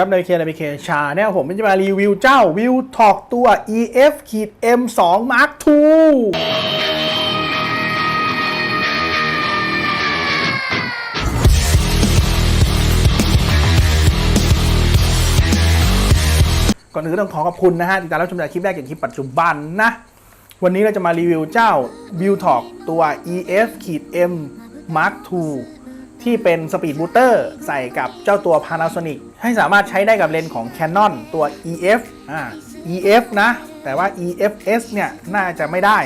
ครับในเคในเคชาเนี่ยผมจะมารีวิวเจ้าวิวทอกตัว EF ขีด M2 Mark II ก่อนอื่นต้องขอขอบคุณนะฮะติดตามรับชมจากคลิปแรกอย่างคลิปปัจจุบันนะ วันนี้เราจะมารีวิวเจ้า View Talk ตัว EF ขีด M Mark II ที่เป็นสปีดบูเตอร์ใส่กับเจ้าตัว Panasonic ให้สามารถใช้ได้กับเลนส์ของ Canon ตัว EF อ่า EF นะ แต่ว่า EFS เนี่ย น่าจะไม่ได้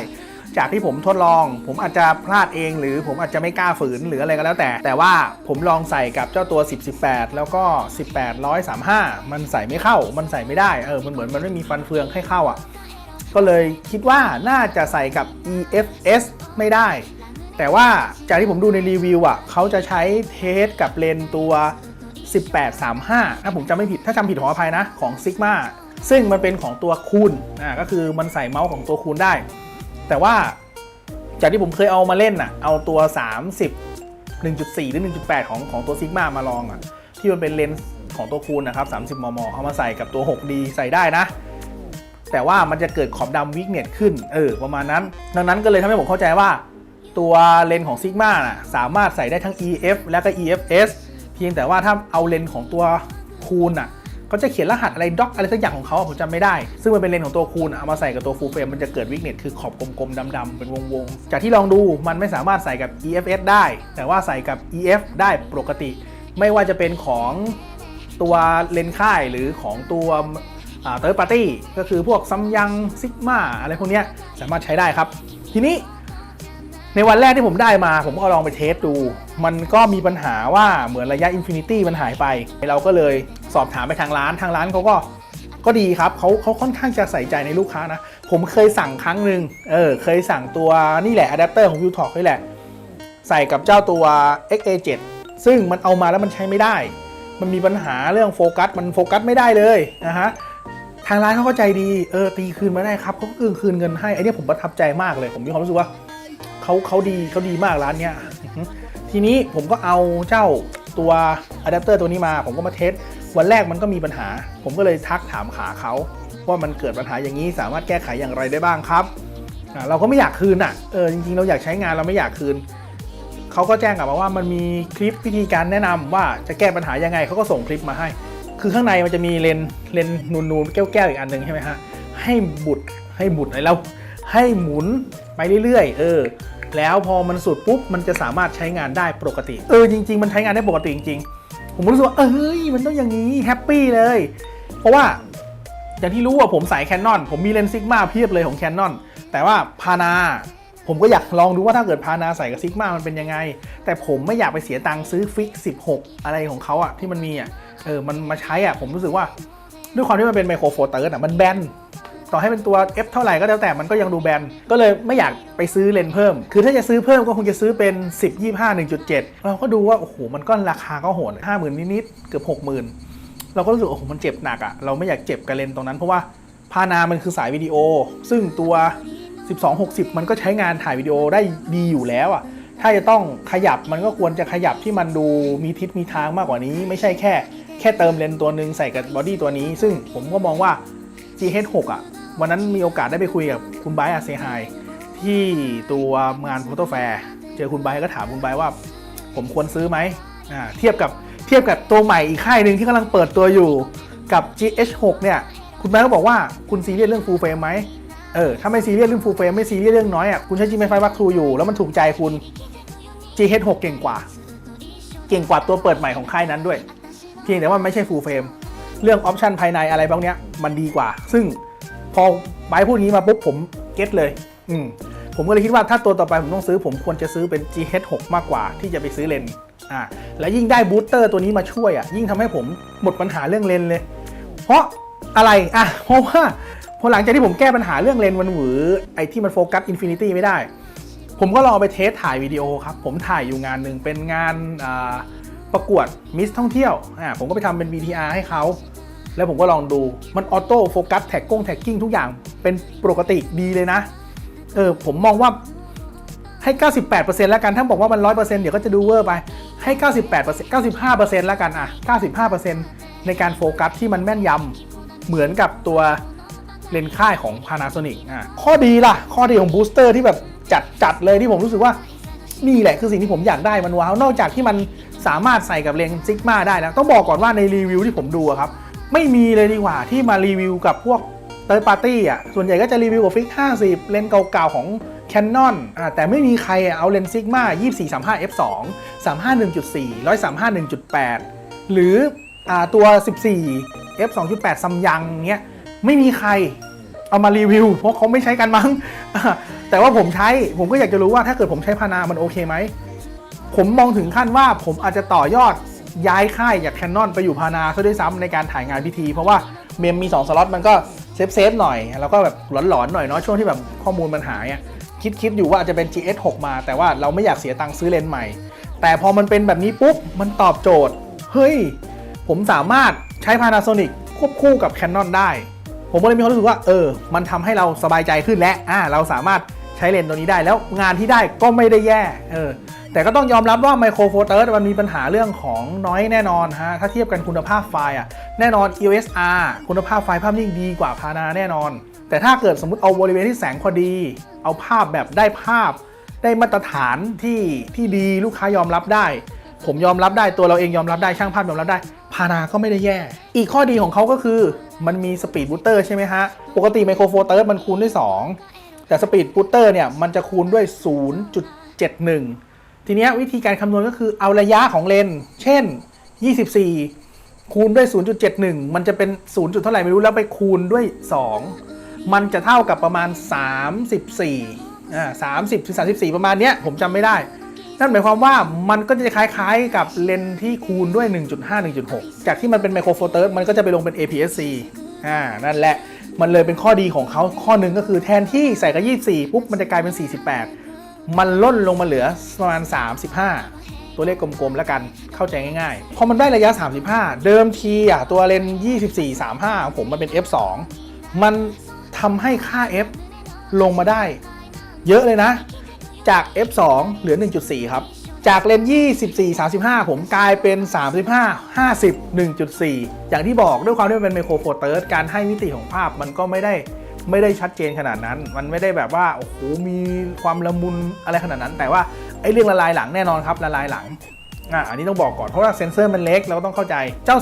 จากที่ผมทดลอง ผมอาจจะพลาดเอง หรือผมอาจจะไม่กล้าฝืนหรืออะไรก็แล้วแต่ แต่ว่าผมลองใส่กับเจ้าตัว 10 18 แล้วก็ 18 135 มันใส่ไม่เข้า มันใส่ไม่ได้ เออ มันเหมือนมันไม่มีฟันเฟืองให้เข้าอะ ก็เลยคิดว่าน่าจะใส่กับ EFS ไม่ได้ แต่ว่าจากที่ผมดูในรีวิวอะเขาจะใช้เทสกับเลนส์ตัว 1835 ถ้าผมจำไม่ผิด ถ้าจำผิดขออภัยนะ ของ Sigma ซึ่งมันเป็นของตัวคูณอ่าก็คือมันใส่เมาส์ของตัวคูณได้ แต่ว่าจากที่ผมเคยเอามาเล่นน่ะ เอาตัว 30 1.4 หรือ 1.8 ของของตัว Sigma มาลองอะ ที่มันเป็นเลนส์ของตัวคูณนะครับ 30 มม เอามาใส่กับตัว 6D ใส่ได้นะ แต่ว่ามันจะเกิดขอบดำวิกเน็ตขึ้น เออ ประมาณนั้น ดังนั้นก็เลยทำให้ผมเข้าใจว่า ตัวเลนส์ของ Sigma น่ะสามารถใส่ได้ทั้ง EF และก็ EFS เพียงแต่ว่าถ้าเอาเลนส์ของตัวคูณอะเขาจะเขียนรหัสอะไรด็อกอะไรสักอย่างของเขาผมจำไม่ได้ ซึ่งมันเป็นเลนส์ของตัวคูณเอามาใส่กับตัวฟูลเฟรมมันจะเกิดวิกเน็ตคือขอบกลมๆดำๆเป็นวงๆ จากที่ลองดูมันไม่สามารถใส่กับ EFS ได้ แต่ว่าใส่กับ EF ได้ปกติ ไม่ว่าจะเป็นของตัวเลนส์ค่ายหรือของตัวเติร์ดปาร์ตี้ก็คือพวกซัมยังซิกมาอะไรพวกนี้สามารถใช้ได้ครับ ทีนี้ ในวันแรกที่ผมได้มา ผมก็ลองไปเทสดู มันก็มีปัญหาว่าเหมือนระยะอินฟินิตี้มันหายไป เราก็เลยสอบถามไปทางร้านทางร้านเขาก็ก็ดีครับเขาเขาค่อนข้างจะใส่ใจในลูกค้านะ ผมเคยสั่งครั้งหนึ่งเออเคยสั่งตัวนี่แหละอะแดปเตอร์ของ v i e w t a l k นี่แหละ ใส่กับเจ้าตัว XA7 ซึ่งมันเอามาแล้วมันใช้ไม่ได้ มันมีปัญหาเรื่องโฟกัสมันโฟกัสไม่ได้เลยนะฮะทางร้านเขาก็ใจดีเออตีคืนมาได้ครับเขาก็คืนคืนเงินให้ไอเนี้ผมประทับใจมากเลย ผมมีความรู้สึกว่า เขาเขาดีเขาดีมากร้านเนี้ยทีนี้ผมก็เอาเจ้าตัวอะแดปเตอร์ตัวนี้มา ผมก็มาเทสวันแรกมันก็มีปัญหา ผมก็เลยทักถามขาเขาว่ามันเกิดปัญหาอย่างนี้สามารถแก้ไขอย่างไรได้บ้างครับเราก็ไม่อยากคืนอะเออจริงๆเราอยากใช้งานเราไม่อยากคืนเขาก็แจ้งกลับมาว่ามันมีคลิปวิธีการแนะนำว่าจะแก้ปัญหายังไงเขาก็ส่งคลิปมาให้ คือข้างในมันจะมีเลนเลนนูนๆแก้วๆอีกอันหนึ่งใช่ไหมฮะให้บุดให้บุดอะไรแล้วให้หมุนไปเรื่อยๆ เออ แล้วพอมันสุดปุ๊บมันจะสามารถใช้งานได้ปกติ เออจริง ๆ มันใช้งานได้ปกติจริงๆ ผมรู้สึกว่าเอ้ยมันต้องอย่างนี้แฮปปี้เลย เพราะว่าอย่างที่รู้ว่าผมสายแคนนอนผมมีเลนส์ซิกมาเพียบเลยของแคนนอนแต่ว่าพานาผมก็อยากลองดูว่าถ้าเกิดพานาใส่กับซิกมามันเป็นยังไง แต่ผมไม่อยากไปเสียตังค์ซื้อฟิก 16 อะไรของเขาอะที่มันมีอะเออมันมาใช้อะผมรู้สึกว่า ด้วยความที่มันเป็นไมโครโฟเตอร์อะมันแบน ต่อให้เป็นตัว F เท่าไหร่ก็แล้วแต่มันก็ยังดูแบนก็เลยไม่อยากไปซื้อเลนส์เพิ่ม คือถ้าจะซื้อเพิ่มก็คงจะซื้อเป็น 10 25 1.7 เราก็ดูว่า โอ้โห มันก็ราคาก็โหดห้าหมื่นนิดๆเกือบหกหมื่นเราก็รู้สึกโอ้โหมันเจ็บหนักอะเราไม่อยากเจ็บกับเลนส์ตรงนั้นเพราะว่าพานามันคือสายวิดีโอ ซึ่งตัว 1260 มันก็ใช้งานถ่ายวิดีโอได้ดีอยู่แล้วอะถ้าจะต้องขยับมันก็ควรจะขยับที่มันดูมีทิศมีทางมากกว่านี้ ไม่ใช่แค่ แค่เติมเลนส์ตัวหนึ่งใส่กับบอดี้ตัวนี้ ซึ่งผมก็มองว่า GH6 อะ วันนั้นมีโอกาสได้ไปคุยกับคุณไบร์อาเซไฮที่ตัวงานโฟโต้แฟร์เจอคุณไบร์ก็ถามคุณไบร์ว่าผมควรซื้อไหมเทียบกับเทียบกับตัวใหม่อีกค่ายหนึ่งที่กำลังเปิดตัวอยู่กับ GH6 เนี่ยคุณไบร์ทก็บอกว่าคุณซีเรียสเรื่อง full frame ไหมเออถ้าไม่ซีเรียสเรื่อง full frame ไม่ซีเรียสเรื่องน้อยอะคุณใช้ G Mark 5 Mark II อยู่แล้วมันถูกใจคุณ GH6 เก่งกว่า เก่งกว่าตัวเปิดใหม่ของค่ายนั้นด้วย เพียงแต่ว่ามันไม่ใช่ full frame เรื่องออปชันภายในอะไรพวกเนี้ยมันดีกว่า ซึ่ง พอไบร์ทพูดอย่างนี้มาปุ๊บผมเก็ตเลย อืมผมก็เลยคิดว่าถ้าตัวต่อไปผมต้องซื้อผมควรจะซื้อเป็น GH6 มากกว่าที่จะไปซื้อเลนส์อ่าและยิ่งได้บูสเตอร์ตัวนี้มาช่วยอะยิ่งทำให้ผมหมดปัญหาเรื่องเลนส์เลย เพราะอะไรอะเพราะว่าพอหลังจากที่ผมแก้ปัญหาเรื่องเลนส์มันหวือไอ้ที่มันโฟกัสอินฟินิตี้ไม่ได้ ผมก็ลองเอาไปเทสถ่ายวิดีโอครับ ผมถ่ายอยู่งานหนึ่งเป็นงานอ่าประกวดมิสท่องเที่ยวอ่าผมก็ไปทำเป็น VTR ให้เขา แล้วผมก็ลองดูมันออโต้โฟกัสแท็กกงแท็กกิ้งทุกอย่างเป็นปกติดีเลยนะ เออผมมองว่าให้ 98%แล้วกัน ถ้าบอกว่ามัน 100%เดี๋ยวก็จะดูเวอร์ไป ให้ 98% 95%แล้วกันอะ 95%ในในการโฟกัสที่มันแม่นยำเหมือนกับตัวเลนส์ค่ายของ Panasonic อะข้อดีล่ะ ข้อดีของบูสเตอร์ที่แบบจัดจัดเลยที่ผมรู้สึกว่า นี่แหละคือสิ่งที่ผมอยากได้มันว้าว นอกจากที่มันสามารถใส่กับเลนส์ซิกมาได้แล้ว ต้องบอกก่อนว่าในรีวิวที่ผมดูครับ ไม่มีเลยดีกว่าที่มารีวิวกับพวกเต r d ร์ปาร์ตี้อะ ส่วนใหญ่ก็จะรีวิวกับฟิก 50 เลนส์เก่าๆ ของ Canon อ่าแต่ไม่มีใครเอาเลนส์ซิกมา24 35 f 2 35 1.4 135 1.8 หรืออ่าตัว 14 f 2.8ซัมยังเงี้ยไม่มีใครเอามารีวิว เพราะเขาไม่ใช้กันมั้ง แต่ว่าผมใช้ผมก็อยากจะรู้ว่าถ้าเกิดผมใช้พานามันโอเคไหม ผมมองถึงขั้นว่าผมอาจจะต่อยอด ย้ายค่ายจากแคนนอนไปอยู่พานาซะด้วยซ้ำในการถ่ายงานพิธี เพราะว่าเมมมี 2 สล็อตมันก็เซฟเซฟหน่อย แล้วก็แบบหลอนๆหน่อยเนาะช่วงที่แบบข้อมูลมันหายคิดคิดอยู่ว่าอาจจะเป็น GS 6 มา แต่ว่าเราไม่อยากเสียตังค์ซื้อเลนส์ใหม่ แต่พอมันเป็นแบบนี้ปุ๊บ มันตอบโจทย์ เฮ้ย ผมสามารถใช้ Panasonic ควบคู่กับ Canon ได้ ผมก็เลยมีความรู้สึกว่า เออ มันทำให้เราสบายใจขึ้นและอ่าเราสามารถใช้เลนส์ตัวนี้ได้ แล้วงานที่ได้ก็ไม่ได้แย่ เออ แต่ก็ต้องยอมรับว่า Micro Four Third มันมีปัญหาเรื่องของน้อยแน่นอนฮะถ้าเทียบกันคุณภาพไฟล์อะแน่นอน EOS R คุณภาพไฟล์ภาพนิ่งดีกว่าพานาแน่นอน แต่ถ้าเกิดสมมติเอาบริเวณที่แสงพอดี เอาภาพแบบได้ภาพ ได้มาตรฐานที่ที่ดีลูกค้ายอมรับได้ ผมยอมรับได้ตัวเราเองยอมรับได้ช่างภาพยอมรับได้พานาก็ไม่ได้แย่ อีกข้อดีของเขาก็คือมันมีสปีดบูตเตอร์ใช่ไหมฮะ ปกติไมโครโฟเตอร์มันคูณด้วย 2 แต่สปีดบูตเตอร์เนี่ย มันจะคูณด้วย 0.71 ทีนี้วิธีการคำนวณก็คือเอาระยะของเลน เช่น 24 คูณด้วย 0.71 มันจะเป็น 0. จุดเท่าไหร่ไม่รู้แล้วไปคูณด้วย 2 มันจะเท่ากับประมาณ 34อ่า30ถึง34 ประมาณเนี้ยผมจำไม่ได้ นั่นหมายความว่ามันก็จะคล้ายๆกับเลนที่คูณด้วย 1.5 1.6 จากที่มันเป็นไมโครโฟเตอร์มันก็จะไปลงเป็น APS-C อ่านั่นแหละมันเลยเป็นข้อดีของเขาข้อหนึ่งก็คือแทนที่ใส่กับ 24 ปุ๊บมันจะกลายเป็น 48 มันล่นลงมาเหลือประมาณ 35 ตัวเลขกลมๆแล้วกันเข้าใจง่ายๆ พอมันได้ระยะ 35 เดิมทีอะตัวเลนส์24 35 ผมมันเป็น f2 มันทำให้ค่า f ลงมาได้ เยอะเลยนะ จาก f2 เหลือ 1.4 ครับ จากเลนส์24 35 ผมกลายเป็น 35 50 1.4 อย่างที่บอกด้วยความที่มันเป็นไมโครโฟเตอร์การให้มิติของภาพมันก็ไม่ได้ ไม่ได้ชัดเจนขนาดนั้น มันไม่ได้แบบว่าโอ้โหมีความละมุนอะไรขนาดนั้น แต่ว่าไอ้เรื่องละลายหลังแน่นอนครับละลายหลังอะอันนี้ต้องบอกก่อนเพราะว่าเซนเซอร์มันเล็กเราก็ต้องเข้าใจเจ้า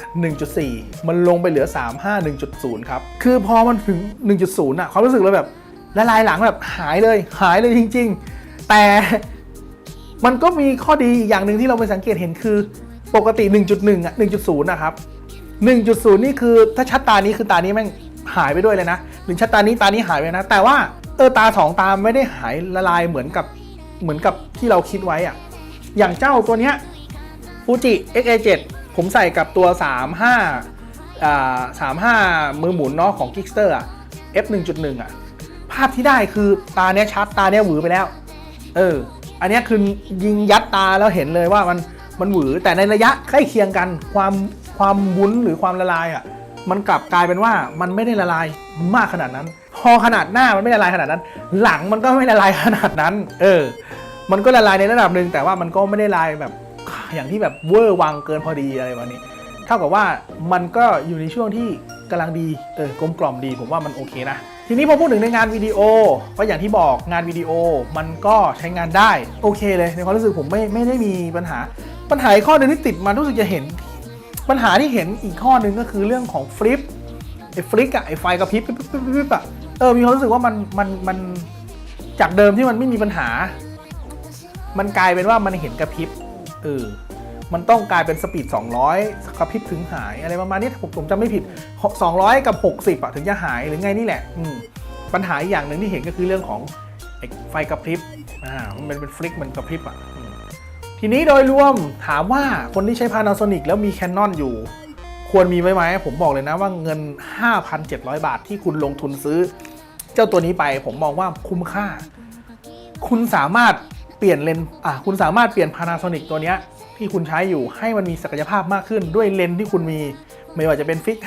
35 1.4 มันลงไปเหลือ 35 1.0 ครับ คือพอมันถึง 1.0อะความรู้สึกเราแบบละลายหลังแบบหายเลยหายเลยจริง ๆ แต่มันก็มีข้อดีอีกอย่างหนึ่งที่เราไปสังเกตเห็นคือปกติ 1.1 อะ 1.0 นะครับ 1.0 นี่คือถ้าชัดตานี้คือตานี้แม่ง หายไปด้วยเลยนะหรือชัดตานี้ตานี้หายไปนะ แต่ว่าเออตาสองตาไม่ได้หายละลายเหมือนกับเหมือนกับที่เราคิดไว้อะอย่างเจ้าตัวเนี้ยฟูจิ XA7 ผมใส่กับตัว 35อ่า35 มือหมุนเนาะของ Kickster อะ F 1.1อะ ภาพที่ได้คือตาเนี้ยชัดตาเนี้ยหวือไปแล้ว เออ อันเนี้ยคือยิงยัดตาแล้วเห็นเลยว่ามันมันหวือแต่ในระยะใกล้เคียงกันความความวุ้นหรือความละลายอะ มันกลับกลายเป็นว่ามันไม่ได้ละลายมากขนาดนั้น พอขนาดหน้ามันไม่ละลายขนาดนั้น หลังมันก็ไม่ละลายขนาดนั้น เออ มันก็ละลายในระดับหนึ่งแต่ว่ามันก็ไม่ได้ละลายแบบอย่างที่แบบเวอร์วังเกินพอดีอะไรแบบนี้ เท่ากับว่ามันก็อยู่ในช่วงที่กำลังดีเออกลมกล่อมดีผมว่ามันโอเคนะทีนี้พอพูดถึงในงานวิดีโอก็อย่างที่บอกงานวิดีโอมันก็ใช้งานได้โอเคเลยในความรู้สึกผมไม่ไม่ได้มีปัญหาปัญหาข้อหนึงที่ติดมารู้สึกจะเห็น ปัญหาที่เห็นอีกข้อหนึ่งก็คือเรื่องของฟลิปไอ้ฟลิกอะไอ้ไฟกระพริบปิ๊บปิ๊บปิ๊บปิ๊บอะเออมีความรู้สึกว่ามันมันมันจากเดิมที่มันไม่มีปัญหา มันกลายเป็นว่ามันเห็นกระพริบเออมันต้องกลายเป็นสปีด 200กระพริบถึงหายอะไรประมาณนี้ถ้าผมผมจำไม่ผิด 200 กับ 60อะถึงจะหายหรือไงนี่แหละอืปัญหาอีกอย่างหนึ่งที่เห็นก็คือเรื่องของไอไฟกระพริบอ่ามันเป็นฟลิกมันกระพริบอะ ทีนี้โดยรวมถามว่าคนที่ใช้ Panasonic แล้วมี Canon อยู่ ควรมีไว้ไหมผมบอกเลยนะว่าเงิน 5,700 บาทที่คุณลงทุนซื้อ เจ้าตัวนี้ไปผมมองว่าคุ้มค่า คุณสามารถเปลี่ยนเลนอะคุณสามารถเปลี่ยน Panasonic ตัวเนี้ยที่คุณใช้อยู่ให้มันมีศักยภาพมากขึ้นด้วยเลนที่คุณมี ไม่ว่าจะเป็นฟิก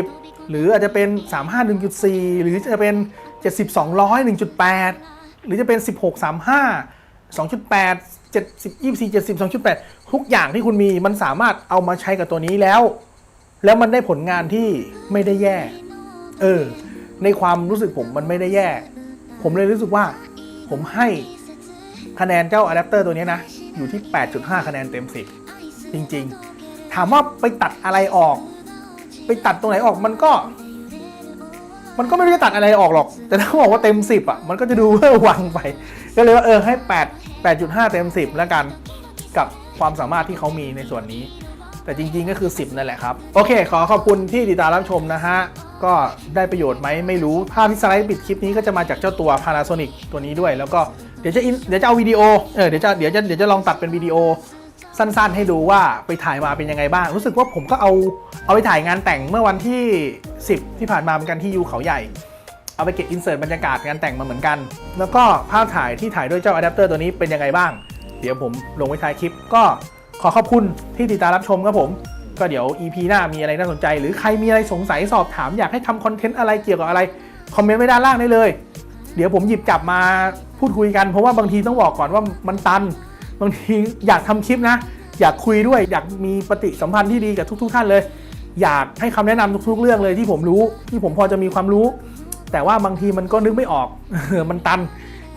50 หรืออาจจะเป็น 35 1.4 หรือจะเป็น 70 200 1.8 หรือจะเป็น 16 35 2.8 70 24 70 2.8 ทุกอย่างที่คุณมีมันสามารถเอามาใช้กับตัวนี้แล้ว แล้วมันได้ผลงานที่ไม่ได้แย่ เออ ในความรู้สึกผมมันไม่ได้แย่ ผมเลยรู้สึกว่า ผมให้คะแนนเจ้าอะแดปเตอร์ตัวนี้นะ อยู่ที่ 8.5 คะแนนเต็ม 10 จริง ๆ ถามว่าไปตัดอะไรออก ไปตัดตรงไหนออกมันก็ มันก็ไม่รู้ตัดอะไรออกหรอก แต่ถ้าบอกว่าเต็ม 10 อะ มันก็จะดูเวอร์วังไป ก็เลยว่าเออให้ 8 8.5 เต็ม 10 แล้วกันกับความสามารถที่เขามีในส่วนนี้ แต่จริงๆก็คือ 10 นั่นแหละครับ โอเค ขอขอบคุณที่ติดตามรับชมนะฮะ ก็ได้ประโยชน์ไหมไม่รู้ ภาพที่สไลด์ปิดคลิปนี้ก็จะมาจากเจ้าตัว Panasonic ตัวนี้ด้วย แล้วก็เดี๋ยวจะอินเดี๋ยวจะเอาวิดีโอเออเดี๋ยวจะเดี๋ยวจะเดี๋ยวจะลองตัดเป็นวิดีโอสั้นๆ ให้ดูว่าไปถ่ายมาเป็นยังไงบ้าง รู้สึกว่าผมก็เอาเอาไปถ่ายงานแต่งเมื่อวันที่ 10 ที่ผ่านมาเหมือนกันที่ยูเขาใหญ่ เอาไปเก็บอินเสิร์ตบรรยากาศงานแต่งมาเหมือนกัน แล้วก็ภาพถ่ายที่ถ่ายด้วยเจ้าอะแดปเตอร์ตัวนี้เป็นยังไงบ้าง เดี๋ยวผมลงไว้ท้ายคลิป ก็ขอขอบคุณที่ติดตามรับชมครับผม ก็เดี๋ยว EP หน้ามีอะไรน่าสนใจ หรือใครมีอะไรสงสัยสอบถามอยากให้ทำคอนเทนต์อะไรเกี่ยวกับอะไรคอมเมนต์ไว้ด้านล่างได้เลย เดี๋ยวผมหยิบจับมาพูดคุยกันเพราะว่าบางทีต้องบอกก่อนว่ามันตัน บางทีอยากทำคลิปนะ อยากคุยด้วย อยากมีปฏิสัมพันธ์ที่ดีกับทุก ๆ ท่านเลย อยากให้คำแนะนำทุก ๆ เรื่องเลยที่ผมรู้ที่ผมพอจะมีความรู้ แต่ว่าบางทีมันก็นึกไม่ออกมันตัน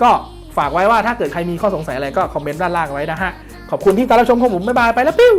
ก็ฝากไว้ว่าถ้าเกิดใครมีข้อสงสัยอะไรก็คอมเมนต์ด้านล่างไว้นะฮะ ขอบคุณที่ตามรับชมของผมบ๊ายบายไปแล้วปิ้ว